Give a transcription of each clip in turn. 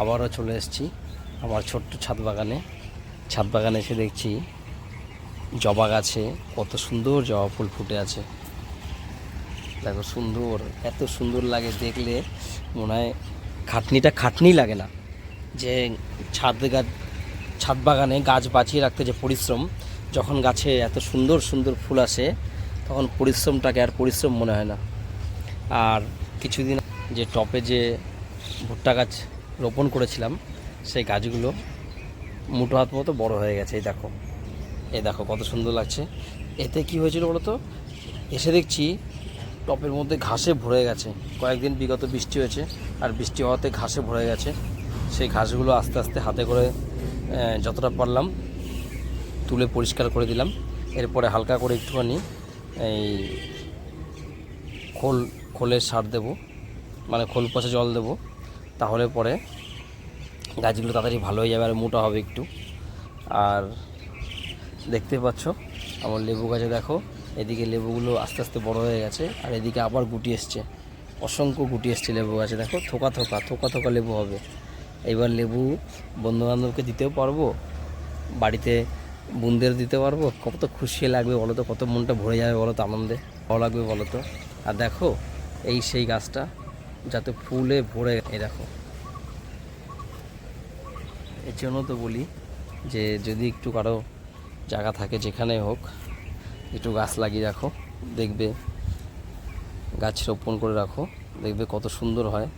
আবারও চলে এসেছি আমার ছোট্ট ছাদ বাগানে। ছাদ বাগানে এসে দেখছি জবা গাছে কত সুন্দর জবা ফুল ফুটে আছে। দেখো সুন্দর, এত সুন্দর লাগে দেখলে, মনে হয় খাটনিটা খাটনি লাগে না। যে ছাদ গাছ ছাদ বাগানে গাছ বাঁচিয়ে রাখতে যে পরিশ্রম, যখন গাছে এত সুন্দর সুন্দর ফুল আসে, তখন পরিশ্রমটাকে আর পরিশ্রম মনে হয় না। আর কিছুদিন যে টপে যে ভুট্টা গাছ রোপণ করেছিলাম, সেই গাছগুলো মুঠো হাত মতো বড় হয়ে গেছে, এই দেখো। এই দেখো, কত সুন্দর লাগছে। এতে কি হয়েছিল বলো তো এসে দেখছি টপের মধ্যে ঘাসে ভরে গেছে। কয়েকদিন বিগত বৃষ্টি হয়েছে, আর বৃষ্টি হওয়াতে ঘাসে ভরে গেছে। সেই ঘাসগুলো আস্তে আস্তে হাতে করে যতটা পারলাম তুলে পরিষ্কার করে দিলাম। এরপরে হালকা করে একটুখানি এই খোল, খোলের সার দেবো মানে খোল পচা জল দেবো। তাহলে পরে গাছগুলো তাড়াতাড়ি ভালো হয়ে যাবে আর মোটা হবে একটু। আর দেখতে পাচ্ছ, আমার লেবু গাছে দেখো, এদিকে লেবুগুলো আস্তে আস্তে বড় হয়ে গেছে, আর এদিকে আবার গুটি এসছে। অসংখ্য গুটি এসছে লেবু গাছে, দেখো, থোকা থোকা থোকা থোকা লেবু হবে। এবার লেবু বন্ধুবান্ধবকে দিতেও পারব, বাড়িতে বোনদের দিতে পারব। কত খুশি লাগবে বলো তো, কত মনটা ভরে যাবে বলো তো আনন্দে, ভালো লাগবে বলো তো। আর দেখো, এই সেই গাছটা যাতে ফুলে ভরে এই দেখো। এর জন্য তো বলি যে যদি একটু কারও জায়গা থাকে যেখানে হোক, একটু গাছ লাগিয়ে রাখো, দেখবে গাছ রোপণ করে রাখো, দেখবে কত সুন্দর হয়।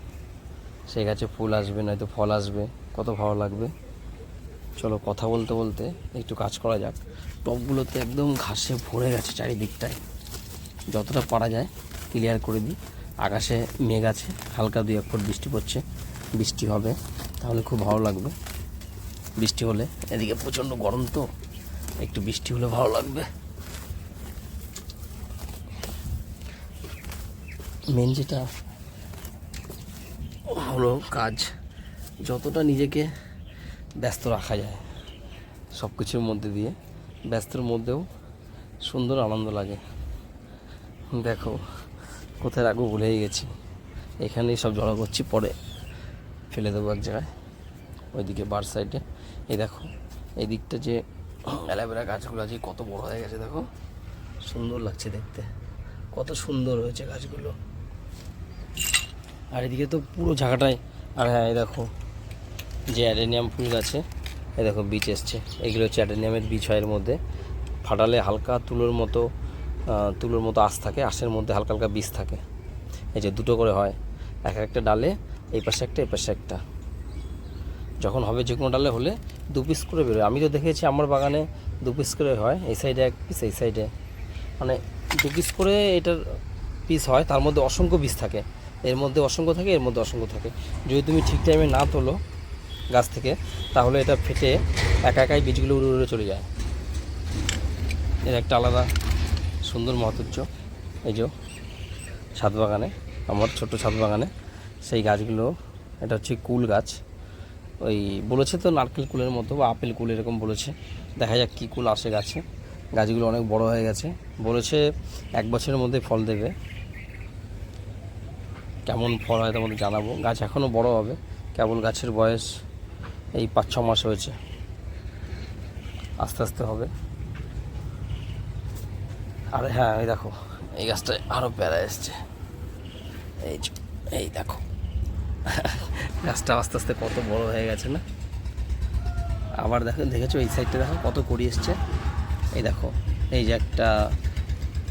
সেই গাছে ফুল আসবে, নয়তো ফল আসবে, কত ভালো লাগবে। চলো কথা বলতে বলতে একটু কাজ করা যাক। টবগুলোতে একদম ঘাসে ভরে গেছে চারিদিকটায়। যতটা পারা যায় ক্লিয়ার করে দিই। আকাশে মেঘ আছে, হালকা দুই এক ফুট বৃষ্টি পড়ছে, বৃষ্টি হবে, তাহলে খুব ভালো লাগবে। বৃষ্টি হলে এদিকে প্রচণ্ড গরম তো, একটু বৃষ্টি হলে ভালো লাগবে। মেন যেটা হলো কাজ, যতটা নিজেকে ব্যস্ত রাখা যায় সব কিছুর মধ্যে দিয়ে, ব্যস্তর মধ্যেও সুন্দর আনন্দ লাগে। দেখো কোথায় রাখব ভুলেই গেছি। এখানেই সব জড়ো করছি, পরে ফেলে দেবো এক জায়গায়, ওইদিকে বার সাইডে এই দেখো, এই দিকটা যে অ্যালোভেরা গাছগুলো আছে, কত বড় হয়ে গেছে দেখো। সুন্দর লাগছে দেখতে, কত সুন্দর হয়েছে গাছগুলো। আর এদিকে তো পুরো জায়গাটায় আর হ্যাঁ এই দেখো, যে অ্যাডেনিয়াম ফুল গাছে, এই দেখো, বীজ এসছে। এগুলো হচ্ছে অ্যাডেনিয়ামের বীজ হয় এর মধ্যে। ফাটালে হালকা তুলোর মতো তুলোর মতো আঁশ থাকে, আঁশের মধ্যে হালকা হালকা বীজ থাকে। এই যে দুটো করে হয়, এক একটা ডালে, এই পাশে একটা, এই পাশে একটা। যখন হবে যে কোনো ডালে হলে দু পিস করে বেরোয়। আমি তো দেখেছি আমার বাগানে দু পিস করে হয়, এই সাইডে এক পিস এই সাইডে মানে দু পিস করে এটার পিস হয়, তার মধ্যে অসংখ্য বীজ থাকে। এর মধ্যে অসংখ্য থাকে, এর মধ্যে অসংখ্য থাকে। যদি তুমি ঠিক টাইমে না তোলো গাছ থেকে, তাহলে এটা ফেটে একা একাই বীজগুলো উড়ে উড়ে চলে যায়। এর একটা আলাদা সুন্দর মাধুর্য। এই যে ছাদ বাগানে, আমার ছোট ছাদ বাগানে, সেই গাছগুলো, এটা হচ্ছে কুল গাছ। ওই বলেছে তো নারকেল কুলের মতো বা আপেল কুল এরকম বলেছে। দেখা যাক কী কুল আসে গাছে। গাছগুলো অনেক বড় হয়ে গেছে। বলেছে এক বছরের মধ্যে ফল দেবে। কেমন ফল হয় তোমাদের জানাব। গাছ এখনও বড় হবে। কেবল গাছের বয়স এই পাঁচ ছ মাস হয়েছে। আস্তে আস্তে হবে। আর হ্যাঁ এই দেখো। এই গাছটায় আরও প্যারা এসছে। এই এই দেখো। গাছটা আস্তে আস্তে কত বড় হয়ে গেছে না? আবার দেখো দেখেছ এই সাইডটা দেখো কত করি এসছে? এই দেখো এই যে একটা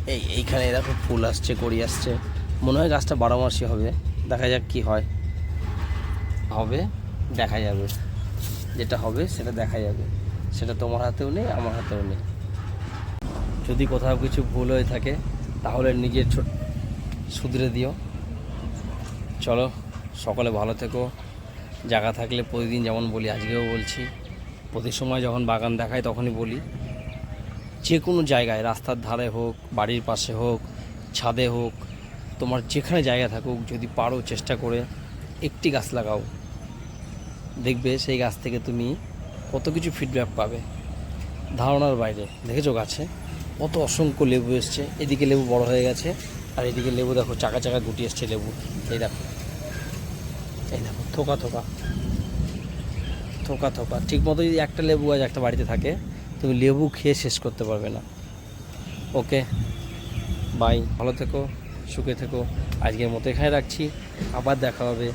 এই এইখানে দেখো ফুল আসছে করি আসছে। মনে হয় গাছটা বারো মাসই হবে। দেখা যাক কি হয়। হবে দেখা যাবে। যেটা হবে সেটা দেখা যাবে। সেটা তোমার হাতেও নেই আমার হাতেও নেই। যদি কোথাও কিছু ভুল হয়ে থাকে, তাহলে নিজের ছোট শুধরে দিও। চলো, সকলে ভালো থেকো। জায়গা থাকলে প্রতিদিন যেমন বলি, আজকেও বলছি। প্রতি সময় যখন বাগান দেখাই, তখনই বলি, যে কোনো জায়গায়, রাস্তার ধারে হোক, বাড়ির পাশে হোক, ছাদে হোক, তোমার যেখানে জায়গা থাকুক, যদি পারো চেষ্টা করে একটি গাছ লাগাও। দেখবে সেই গাছ থেকে তুমি কত কিছু ফিডব্যাক পাবে। ধারণার বাইরে। দেখেছ গাছে? কত অসংখ্য লেবু এসছে। এদিকে লেবু বড় হয়ে গেছে, আর এদিকে লেবু দেখো, চাকা চাকা গুটি এসছে লেবু। এই দেখো এই দেখো, থোকা থোকা থোকা থোকা। ঠিক মতো যদি একটা লেবু গাছ একটা বাড়িতে থাকে, তুমি লেবু খেয়ে শেষ করতে পারবে না। ওকে, বাই, ভালো থেকো, সুখে থেকো। আজকের মতো এখানে রাখছি। আবার দেখা হবে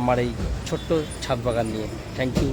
আমার এই ছোট্ট ছাদ বাগান নিয়ে। Thank you